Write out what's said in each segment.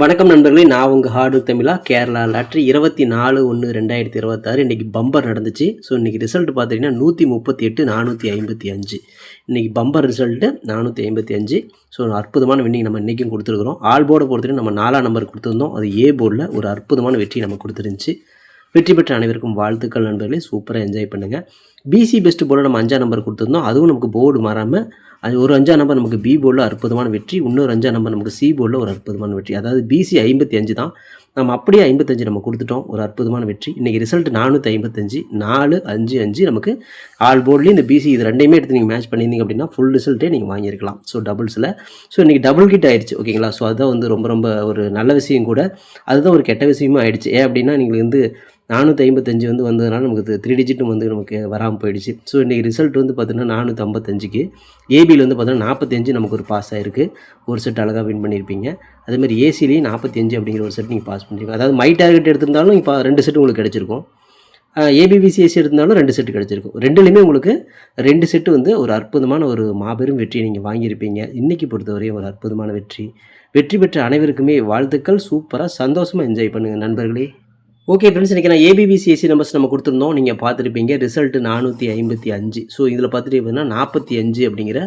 வணக்கம் நண்பர்களே நான் உங்கள் ஹார்டு தமிழா கேரளா லாட்ரி இருபத்தி நாலு ஒன்று ரெண்டாயிரத்தி இருபத்தாறு. இன்றைக்கி பம்பர் நடந்துச்சு. ஸோ இன்றைக்கி ரிசல்ட் பார்த்தீங்கன்னா நூற்றி முப்பத்தி எட்டு நானூற்றி ஐம்பத்தி அஞ்சு. இன்றைக்கி பம்பர் ரிசல்ட்டு நானூற்றி ஐம்பத்தி அஞ்சு ஸோ அற்புதமான வின்னிங் நம்ம இன்றைக்கும் கொடுத்துருக்குறோம். ஆல் போர்டை பொறுத்தவரை நம்ம நாலாம் நம்பர் கொடுத்துருந்தோம். அது ஏ போர்டில் ஒரு அற்புதமான வெற்றி நம்ம கொடுத்துருந்துச்சு. வெற்றி பெற்ற அனைவருக்கும் வாழ்த்துக்கள் நண்பர்களே. சூப்பராக என்ஜாய் பண்ணுங்கள் பிசி பெஸ்ட் போர்டில் நம்ம அஞ்சாம் நம்பர் கொடுத்துருந்தோம். அதுவும் நமக்கு போர்டு மாறாமல் அது ஒரு அஞ்சாம் நம்பர் நமக்கு பி போர்டில் அற்புதமான வெற்றி இன்னொரு அஞ்சாம் நம்பர் நமக்கு சி போர்டில் ஒரு அற்புதமான வெற்றி. அதாவது பிசி ஐம்பத்தி அஞ்சு தான். நம்ம அப்படியே ஐம்பத்தஞ்சு நம்ம கொடுத்துட்டோம். ஒரு அற்புதமான வெற்றி. இன்றைக்கி ரிசல்ட் நானூற்றி ஐம்பத்தஞ்சு நாலு அஞ்சு அஞ்சு நமக்கு ஆல் போர்ட்லேயும் இந்த பிசி இது ரெண்டையுமே எடுத்து நீங்கள் மேட்ச் பண்ணியிருந்தீங்க அப்படின்னா ஃபுல் ரிசல்ட்டே நீங்கள் வாங்கியிருக்கலாம். ஸோ டபுள்ஸில் ஸோ இன்றைக்கி டபுள் கிட் ஆயிடுச்சு. ஓகேங்களா ஸோ அதுதான் வந்து ரொம்ப ரொம்ப ஒரு நல்ல விஷயம் கூட. அதுதான் ஒரு கெட்ட விஷயமும் ஆயிடுச்சு. ஏன் அப்படின்னா நீங்கள் வந்து நானூற்றி ஐம்பத்தஞ்சு வந்து வந்ததுனால நமக்கு த்ரீ டிஜிட்டும் வந்து நமக்கு வராமல் போயிடுச்சு. ஸோ இன்றைக்கி ரிசல்ட் வந்து பார்த்தீங்கன்னா நானூற்றி ஐம்பத்தஞ்சுக்கு. ஏபியில் வந்து பார்த்திங்கன்னா நாற்பத்தஞ்சு நமக்கு ஒரு பாஸ் ஆகிருக்கு ஒரு செட் அழகாக வின் பண்ணியிருப்பீங்க. அதேமாதிரி ஏசிலையும் நாற்பத்தி அஞ்சு அப்படிங்கிற ஒரு செட் நீங்கள் பாஸ் பண்ணிருக்கீங்க அதாவது மை டார்கெட் எடுத்திருந்தாலும் இப்போ ரெண்டு செட் உங்களுக்கு கிடச்சிருக்கும். ஏபிபிசிஎஸ்சி எடுத்திருந்தாலும் ரெண்டு செட்டு கிடச்சிருக்கும். ரெண்டுலேயுமே உங்களுக்கு ரெண்டு செட்டு வந்து ஒரு அற்புதமான ஒரு மாபெரும் வெற்றியை நீங்கள் வாங்கியிருப்பீங்க. இன்றைக்கி பொறுத்தவரையும் ஒரு அற்புதமான வெற்றி. வெற்றி பெற்ற அனைவருக்குமே வாழ்த்துக்கள். சூப்பராக சந்தோஷமாக என்ஜாய் பண்ணுங்கள் நண்பர்களே. ஓகே ஃப்ரெண்ட்ஸ் இன்றைக்கி நான் ஏபிபிசிஎஸ்சி நம்பர்ஸ் நம்ம கொடுத்துருந்தோம். நீங்கள் பார்த்துருப்பீங்க. ரிசல்ட்டு நானூற்றி ஐம்பத்தி அஞ்சு. ஸோ இதில் பார்த்துட்டு அப்படின்னா நாற்பத்தி அஞ்சு அப்படிங்கிற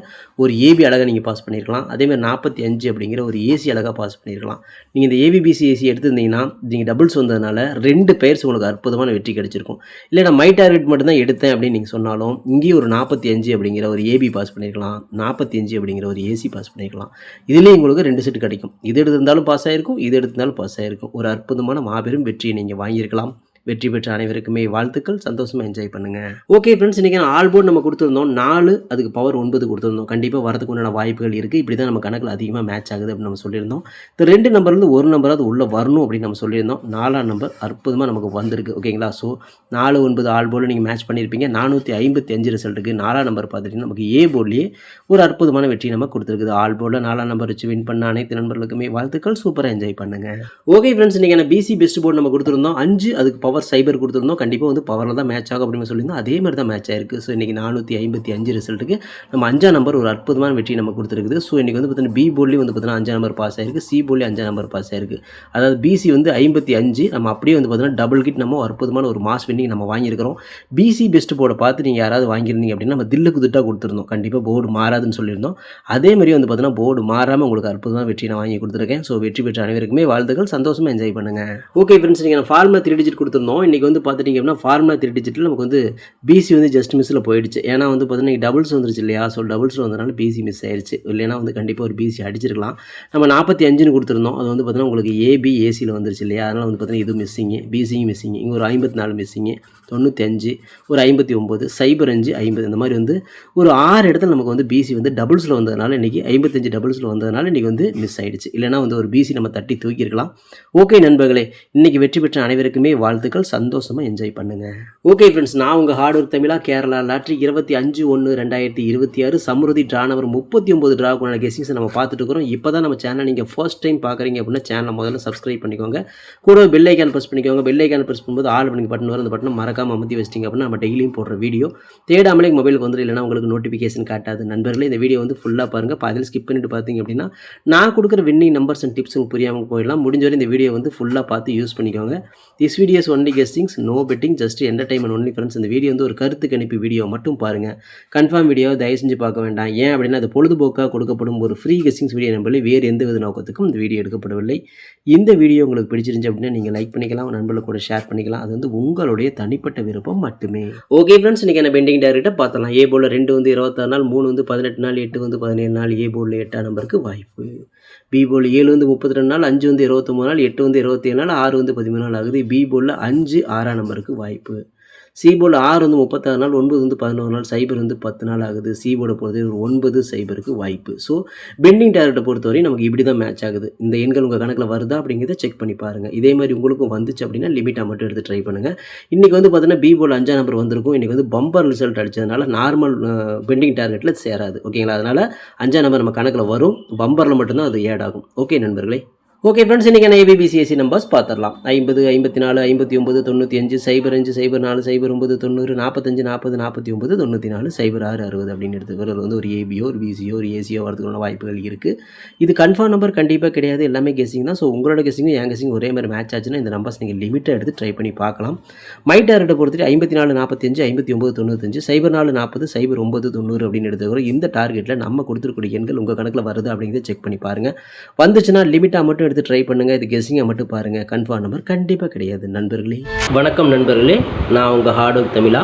ஒரு ஏபி அழகாக நீங்கள் பாஸ் பண்ணியிருக்கலாம் அதேமாதிரி நாற்பத்தி அஞ்சு அப்படிங்கிற ஒரு ஏசி அழகாக பாஸ் பண்ணியிருக்கலாம் நீங்கள் இந்த ஏபிபிசிஎஸ்சி எடுத்திருந்தீங்கன்னா நீங்கள் டபுள்ஸ் வந்ததுனால ரெண்டு பேர்ஸ் உங்களுக்கு அற்புதமான வெற்றி கிடைச்சிருக்கும். இல்லை நான் மை டார்கெட் மட்டும்தான் எடுத்தேன் அப்படின்னு நீங்கள் சொன்னாலும் இங்கேயும் ஒரு நாற்பத்தி அஞ்சு அப்படிங்கிற ஒரு ஏபி பாஸ் பண்ணியிருக்கலாம் நாற்பத்தி அஞ்சு அப்படிங்கிற ஒரு ஏசி பாஸ் பண்ணியிருக்கலாம் இதுலேயும் உங்களுக்கு ரெண்டு செட் கிடைக்கும். இது எடுத்திருந்தாலும் பாஸ் ஆகிருக்கும் இது எடுத்திருந்தாலும் பாஸ் ஆகிருக்கும் ஒரு அற்புதமான மாபெரும் வெற்றியை நீங்கள் வாங்கியிருக்கலாம். வெற்றி பெற்ற அனைவருக்குமே வாழ்த்துக்கள். சந்தோஷமாக என்ஜாய் பண்ணுங்கள் ஓகே ஃப்ரெண்ட்ஸ் இன்றைக்கி ஆல்போர்ட் நம்ம கொடுத்துருந்தோம். நாலு அதுக்கு பவர் ஒன்பது கொடுத்துருந்தோம். கண்டிப்பாக வரதுக்கு உண்டான வாய்ப்புகள் இருக்குது இப்படி தான் நம்ம கணக்கில் அதிகமாக மேட்ச் ஆகுது அப்படின்னு நம்ம சொல்லியிருந்தோம். இந்த ரெண்டு நம்பர்லேருந்து ஒரு நம்பராவது உள்ளே வரணும் அப்படின்னு நம்ம சொல்லியிருந்தோம். நாலாம் நம்பர் அற்புதமாக நமக்கு வந்திருக்கு. ஓகேங்களா ஸோ நாலு ஒன்பது ஆல் போர்டில் நீங்கள் மேட்ச் பண்ணியிருப்பீங்க. நானூற்றி ஐம்பத்தி அஞ்சு ரிசல்ட்டுக்கு நாலாம் நம்பர் பார்த்துட்டிங்கன்னா நமக்கு ஏ போர்ட்லேயே ஒரு அற்புதமான வெற்றி நம்ம கொடுத்துருக்குது. ஆல் போர்டில் நாலாம் நம்பர் வச்சு வின் பண்ண அனைத்து நண்பர்களுக்குமே வாழ்த்துக்கள். சூப்பராக என்ஜாய் பண்ணுங்கள் ஓகே ஃப்ரெண்ட்ஸ் இன்றைக்கி பிசி பெஸ்ட் போர்டு நம்ம கொடுத்துருந்தோம். அஞ்சு அதுக்கு பவர் சைபர் கொடுத்துருந்தோம். கண்டிப்பாக வந்து பவரில் தான் மேட்ச் ஆகும் அப்படின்னு சொல்லியிருந்தோம். அதே மாதிரி தான் மேட்ச் ஆயிருக்கு. ஸோ இன்றைக்கி நானூற்றி ஐம்பத்தி அஞ்சு ரிசல்ட்டுக்கு நம்ம அஞ்சாம் நம்பர் ஒரு அற்புதமான வெற்றி நம்ம கொடுத்துருக்குது. ஸோ இன்றைக்கி வந்து பார்த்தீங்கன்னா பி போர்ட்லேயும் வந்து பார்த்தீங்கன்னா அஞ்சாம் நம்பர் பாஸ் ஆயிருக்கு. சி போர்ட்லேயும் அஞ்சாம் நம்பர் பாஸ் ஆயிருக்கு. அதாவது பிசி வந்து ஐம்பத்தி அஞ்சு நம்ம அப்படியே வந்து பார்த்தீங்கன்னா டபுள் கிட் நம்ம அற்புதமான ஒரு மாஸ் வின்னிங் நம்ம வாங்கியிருக்கிறோம். பிசி பெஸ்ட் போர்டை பார்த்து நீங்கள் யாராவது வாங்கியிருந்தீங்க அப்படின்னா நம்ம தில்லுக்கு திட்டாக கொடுத்துருந்தோம். கண்டிப்பாக போர்டு மாறாதுன்னு சொல்லியிருந்தோம். அதே மாதிரி வந்து பார்த்தீங்கன்னா போர்டு மாறாமல் உங்களுக்கு அற்புதமான வெற்றி நான் வாங்கி கொடுத்துருக்கேன். ஸோ வெற்றி பெற்ற அனைவருக்குமே வாழ்த்துக்கள். சந்தோஷமாக என்ஜாய் பண்ணுங்கள் ஓகே ஃப்ரெண்ட்ஸ் நீங்கள் ஃபார்மில் த்ரீ டிஜிட் கொடுத்துருந்தோம். இன்றைக்கி வந்து பார்த்துட்டிங்க அப்படின்னா ஃபார்முலா த்ரீ டிஜிட்டில் நமக்கு வந்து பிசி வந்து ஜஸ்ட் மிஸ்ஸில் போயிடுச்சு. ஏன்னா வந்து பார்த்தீங்கன்னா டபுள்ஸ் வந்துருச்சு இல்லையா? ஸோ டபுள்ஸில் வந்தனால பிசி மிஸ் ஆயிடுச்சு இல்லைனா வந்து கண்டிப்பாக ஒரு பிசி அடிச்சிருக்கலாம். நம்ம நாற்பத்தி அஞ்சுன்னு கொடுத்துருந்தோம். அது வந்து பார்த்தீங்கன்னா உங்களுக்கு ஏபி ஏசியில் வந்துருச்சு இல்லையா? அதனால் வந்து பார்த்தீங்கன்னா இது மிஸ்ஸிங்கு பிசியும் மிஸ்ஸிங் இங்கே ஒரு ஐம்பத்தி நாலு மிஸ்ஸிங்கு தொண்ணூற்றி அஞ்சு ஒரு ஐம்பத்தி ஒம்பது சைபர் அஞ்சு ஐம்பது இந்த மாதிரி வந்து ஒரு ஆறு இடத்துல நமக்கு வந்து பிசி வந்து டபுள்ஸில் வந்ததுனால இன்றைக்கி ஐம்பத்தஞ்சு டபுள்ஸில் வந்ததுனால இன்றைக்கி வந்து மிஸ் ஆயிடுச்சு. இல்லைனா வந்து ஒரு பிசி நம்ம தட்டி தூக்கியிருக்கலாம். ஓகே நண்பர்களே இன்றைக்கி வெற்றி பெற்ற அனைவருக்குமே வாழ்த்து வாழ்த்துக்கள் சந்தோஷமாக என்ஜாய் பண்ணுங்கள் ஓகே ஃப்ரெண்ட்ஸ் நான் உங்கள் ஹார்ட் ஒர்க் தமிழா கேரளா லாட்ரி இருபத்தி அஞ்சு ஒன்று ரெண்டாயிரத்தி இருபத்தி ஆறு. சம்ருதி ட்ரா நம்பர் முப்பத்தி ஒம்பது ட்ராவுக்கான கெஸிங்ஸை நம்ம பார்த்துட்டு இருக்கிறோம். இப்போ தான் நம்ம சேனல் நீங்கள் ஃபர்ஸ்ட் டைம் பார்க்குறீங்க அப்படின்னா சேனலை முதல்ல சப்ஸ்கிரைப் பண்ணிக்கோங்க. கூட பெல் ஐக்கான் ப்ரெஸ் பண்ணிக்கோங்க. பெல் ஐக்கான் ப்ரெஸ் பண்ணும்போது ஆல் பண்ணி பட்டன் வரும். அந்த பட்டன் மறக்காமல் அமுத்தி வச்சிட்டிங்க அப்படின்னா நம்ம டெய்லியும் போடுற வீடியோ தேடாமலே மொபைலுக்கு வந்து இல்லைனா உங்களுக்கு நோட்டிஃபிகேஷன் காட்டாது. நண்பர்களே இந்த வீடியோ வந்து ஃபுல்லாக பாருங்கள் பாதியில் ஸ்கிப் பண்ணிட்டு பார்த்தீங்க அப்படின்னா நான் கொடுக்குற வின்னிங் நம்பர்ஸ் அண்ட் டிப்ஸ் புரியாமல் போயிடலாம். முடிஞ்ச வரை இந்த வீடியோ வந்து ஃபுல்லாக பார்த்து யூஸ் பண்ணிக்கோங்க. This videos only guessings no betting just entertainment only friends இந்த வீடியோ வந்து ஒரு கருத்து கணிப்பு வீடியோ மட்டும் பாருங்கள் கன்ஃபார்ம் வீடியோ தயவு செஞ்சு பார்க்க வேண்டாம். ஏன் அப்படின்னா அது பொழுதுபோக்காக கொடுக்கப்படும் ஒரு ஃப்ரீ கெஸ்டிங்ஸ் வீடியோ நம்பளே வேறு எந்த வித நோக்கத்துக்கும் இந்த வீடியோ எடுக்கப்படவில்லை. இந்த வீடியோ உங்களுக்கு பிடிச்சிருந்துச்சு அப்படின்னா நீங்கள் லைக் பண்ணிக்கலாம் நண்பர்களுக்கு கூட ஷேர் பண்ணிக்கலாம். அது வந்து உங்களுடைய தனிப்பட்ட விருப்பம் மட்டுமே. ஓகே ஃப்ரெண்ட்ஸ் இன்றைக்கி என்ன பெண்டிங் டேரக்டாக பார்த்தலாம் ஏ போல் ரெண்டு வந்து இருபத்தாறு நாள் மூணு வந்து பதினெட்டு நாள் எட்டு வந்து பதினேழு நாள் ஏ போலில் எட்டாம் நம்பருக்கு வாய்ப்பு. பி போல் ஏழு வந்து முப்பத்தி ரெண்டு நாள் அஞ்சு வந்து இருபத்தொம்பது நாள் எட்டு வந்து இருபத்தி ஏழு நாள் ஆறு வந்து பதிமூணு நாள் ஆகுது. பி போலில் அஞ்சு ஆறாம் நம்பருக்கு வாய்ப்பு. சி ஆறு வந்து முப்பத்தாறு நாள் ஒன்பது வந்து பதினோரு நாள் சைபர் வந்து பத்து நாள் ஆகுது. சி போர்டை பொறுத்தவரை ஒரு ஒன்பது சைபருக்கு வாய்ப்பு. ஸோ பெண்டிங் டேரக்டை பொறுத்தவரை நமக்கு இப்படி தான் மேட்ச் ஆகுது. இந்த எண்கள் உங்கள் கணக்கில் வருதா அப்படிங்கிறத செக் பண்ணி பாருங்கள் இதே மாதிரி உங்களுக்கும் வந்துச்சு அப்படின்னா லிமிட்டாக மட்டும் எடுத்து ட்ரை பண்ணுங்கள் இன்றைக்கி வந்து பார்த்தீங்கன்னா பி போர்டு அஞ்சாம் நம்பர் வந்திருக்கும். இன்றைக்கி வந்து பம்பர் ரிசல்ட் அடித்ததுனால நார்மல் பெண்டிங் டார்கெட்டில் சேராது. ஓகேங்களா அதனால் அஞ்சாம் நம்பர் நம்ம கணக்கில் வரும். பம்பரில் மட்டும்தான் அது ஏட் ஆகும். ஓகே நண்பர்களே? ஓகே ஃப்ரெண்ட்ஸ் இன்றைக்கி ஏபிபிசிஎஸ்சி நம்பர்ஸ் பார்த்துடலாம் ஐம்பது ஐம்பத்தி நாலு ஐம்பத்தி ஒம்பது தொண்ணூற்றி அஞ்சு சைபர் அஞ்சு சைபர் நாலு சைபர் ஒம்பது தொண்ணூறு நாற்பத்தஞ்சு நாற்பது நாற்பத்தி ஒம்பது தொண்ணூற்றி நாலு சைபர் ஆறு அறுபது அப்படின்னு எடுத்துக்கிறது வந்து ஒரு ஏபியோ ஒரு பிசியோ ஒரு ஏசியோ வரதுக்கான வாய்ப்புகள் இருக்குது இது கன்ஃபார்ம் நம்பர் கண்டிப்பாக கிடையாது. எல்லாமே கெஸிங் தான். ஸோ உங்களோட கெஸிங்கும் என் கெஸிங் ஒரே மாதிரி மேட்ச் ஆச்சுன்னா இந்த நம்பர்ஸ் நீங்கள் லிமிட்டாக எடுத்து ட்ரை பண்ணி பார்க்கலாம். மை டார்கெட்டை பொறுத்துட்டு ஐம்பத்தி நாலு நாற்பத்தஞ்சு ஐம்பத்தி ஒம்பது தொண்ணூத்தஞ்சு சைபர் நாலு நாற்பது சைபர் ஒம்பது தொண்ணூறு அப்படின்னு எடுத்துக்கிறோம். இந்த டார்கெட்டில் நம்ம கொடுத்துருக்கூடிய எண்கள் உங்கள் கணக்கில் வருது அப்படிங்கிறத செக் பண்ணி பாருங்கள் வந்துச்சுன்னா லிமிட்டாக மட்டும் எடுத்து ட்ரை பண்ணுங்கள் இது கெஸிங்கை மட்டும் பாருங்கள் கன்ஃபார்ம் நம்பர் கண்டிப்பாக கிடையாது. நண்பர்களே. வணக்கம் நண்பர்களே. நான் உங்கள் ஹார்ட் ஒர்க் தமிழா.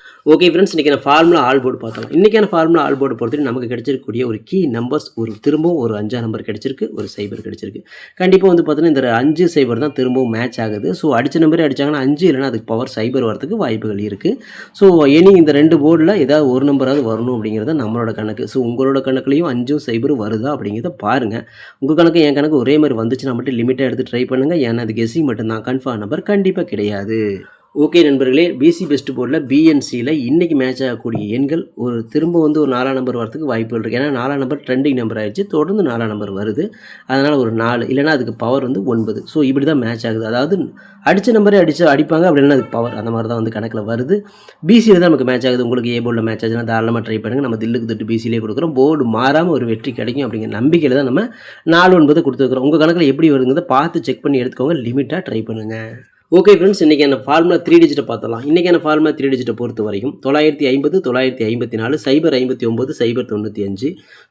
ஓகே ஃப்ரெண்ட்ஸ் இன்றைக்கி நான் ஃபார்முலா ஆல் போர்டு பார்த்தோம் இன்றைக்கான ஃபார்முலா ஆல் போர்டு பொறுத்தவரை நமக்கு கிடைச்சிருக்கக்கூடிய ஒரு கீ நம்பர்ஸ் ஒரு திரும்பவும் ஒரு அஞ்சா நம்பர் கிடச்சிருக்கு ஒரு சைபர் கிடச்சிருக்கு. கண்டிப்பாக வந்து பார்த்தீங்கன்னா இந்த அஞ்சு சைபர் தான் திரும்பவும் மேட்ச் ஆகுது. ஸோ அடித்த நம்பரே அடித்தாங்கன்னா அஞ்சு இல்லைனா அதுக்கு பவர் சைபர் வரதுக்கு வாய்ப்புகள் இருக்குது ஸோ இனி இந்த ரெண்டு போர்டில் ஏதாவது ஒரு நம்பராவது வரணும் அப்படிங்கிறத நம்மளோட கணக்கு. ஸோ உங்களோட கணக்குலையும் அஞ்சும் சைபரும் வருதா அப்படிங்கிறத பாருங்கள் உங்கள் கணக்கு என் கணக்கு ஒரே மாதிரி வந்துச்சுன்னா மட்டும் லிமிட்டாக எடுத்து ட்ரை பண்ணுங்கள் ஏன்னா அது கெஸிங் மட்டும்தான். கன்ஃபார்ம் நம்பர் கண்டிப்பாக கிடையாது. ஓகே நண்பர்களே பிசி பெஸ்ட் போர்டில் பிஎன்சியில் இன்றைக்கி மேட்ச் ஆகக்கூடிய எண்கள் ஒரு திரும்ப வந்து ஒரு நாலாம் நம்பர் வரதுக்கு வாய்ப்புகள் இருக்குது ஏன்னா நாலாம் நம்பர் ட்ரெண்டிங் நம்பர் ஆகிடுச்சு தொடர்ந்து நாலாம் நம்பர் வருது. அதனால் ஒரு நாலு இல்லைனா அதுக்கு பவர் வந்து ஒன்பது. ஸோ இப்படி தான் மேட்ச் ஆகுது. அதாவது அடித்த நம்பரே அடித்து அடிப்பாங்க அப்படின்னா அதுக்கு பவர் அந்த மாதிரி தான் வந்து கணக்கில் வருது. பிசியில் தான் நமக்கு மேட்ச் ஆகுது. உங்களுக்கு ஏ போர்டில் மேட்ச் ஆகுதுன்னா தாராளமாக ட்ரை பண்ணுங்கள் நம்ம தில்லுக்கு திட்டு பிசிலே கொடுக்குறோம். போர்டு மாறாமல் ஒரு வெற்றி கிடைக்கும் அப்படிங்கிற நம்பிக்கையில் தான் நம்ம நாலு ஒன்பது கொடுத்துருக்குறோம் உங்கள் கணக்கில் எப்படி வருங்கிறத பார்த்து செக் பண்ணி எடுத்துக்கோங்க. லிமிட்டாக ட்ரை பண்ணுங்கள் ஓகே ஃப்ரெண்ட்ஸ் இன்றைக்கான ஃபார்முலா த்ரீ டிஜிட்டை பார்த்தலாம் இன்றைக்கான ஃபார்முலா த்ரீ டிஜிட்டை பொறுத்த வரைக்கும் தொள்ளாயிரத்தி ஐம்பது தொள்ளாயிரத்தி ஐம்பத்தி நாலு சைபர் ஐம்பத்தி ஒம்பது சைபர் தொண்ணூற்றி அஞ்சு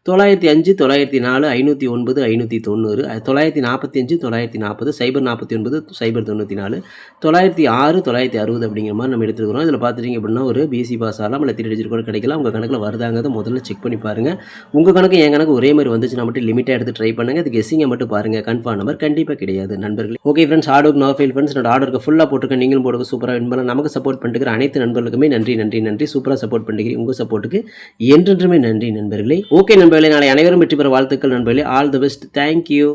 தொள்ளாயிரத்தி அஞ்சு தொள்ளாயிரத்தி நாலு ஐநூற்றி ஒன்பது ஐநூற்றி தொண்ணூறு தொள்ளாயிரத்தி நாற்பத்தி அஞ்சு தொள்ளாயிரத்தி நாற்பது சைபர் நாற்பத்தி ஒன்பது சைபர் தொண்ணூற்றி நாலு தொள்ளாயிரத்தி ஆறு தொள்ளாயிரத்தி அறுபது அப்படிங்கிற மாதிரி நம்ம எடுத்துருக்கிறோம். இதில் பார்த்துட்டிங்க அப்படின்னா ஒரு பிசி பாஸ் ஆகலாம். இல்லை த்ரீ டிஜிட் கூட கிடைக்கலாம். உங்கள் கணக்கில் வருதாங்கிறத முதல்ல செக் பண்ணி பாருங்கள் உங்கள் கணக்கு என் கணக்கு ஒரே மாதிரி வந்துச்சுன்னா மட்டும் லிமிட்டாக எடுத்து ட்ரை பண்ணுங்கள் அது கெஸிங்கை மட்டும் பாருங்கள் கன்ஃபார்ம் நம்பர் கண்டிப்பாக கிடையாது நண்பர்களே. Okay friends order no feel friends என்னோட ஆர்டருக்கு ஃபுல்லாக போட்டுருக்கேன் நீங்களும் போடுங்க. சூப்பராக வின் பண்ணலாம். நமக்கு சப்போர்ட் பண்ணிட்டு அனைத்து நண்பர்களுக்குமே நன்றி நன்றி நன்றி. சூப்பராக சப்போர்ட் பண்ணிக்கிறீங்க. உங்கள் சப்போர்ட்டுக்கு என்றென்றுமே நன்றி நண்பர்களே. ஓகே நண்பர்களே. நாளை அனைவரும் வெற்றி பெற வாழ்த்துக்கள் நண்பர்களே. All the best thank you